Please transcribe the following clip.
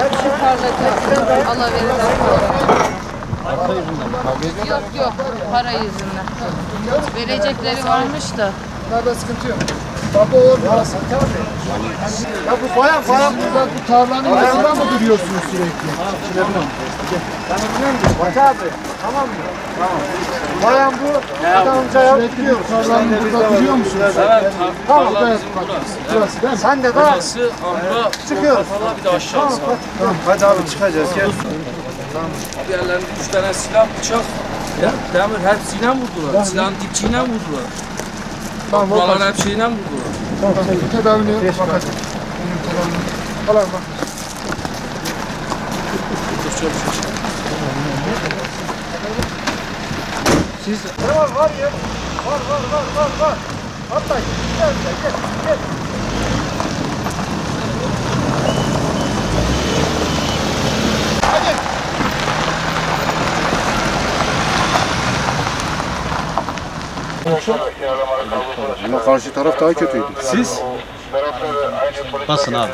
Evet, Allah verir. Yok yok, para yüzünden. Verecekleri varmış da. Bunlarda sıkıntı yok. Baba olmaz. Ya bu bayan bayan burada bu tarlanın yanında mı duruyorsunuz sürekli? Bak abi. Tamam mı? Tamam. Bayan bu. Adamca yapıyor. Tarlanın burada duruyor musunuz? Evet, Tamam. Evet. burası. değil mi? Sen de Burası Amra, Çıkıyoruz. Portakala bir de aşağısı. Hadi abi çıkacağız. Gel. Abi ellerinde üç tane silah, bıçak. Ya, demir hepsiyle vurdular. Silahın dipçiyle vurdular. Tamam. Buraların hepsiyle vurdular. Tamam. Bu tedavini. Al abi bak. Çok. Siz... Ne var var ya? Var var var var var. Hatta gel gel gel. gel. Ama karşı taraf daha kötüydü. Siz? Basın abi.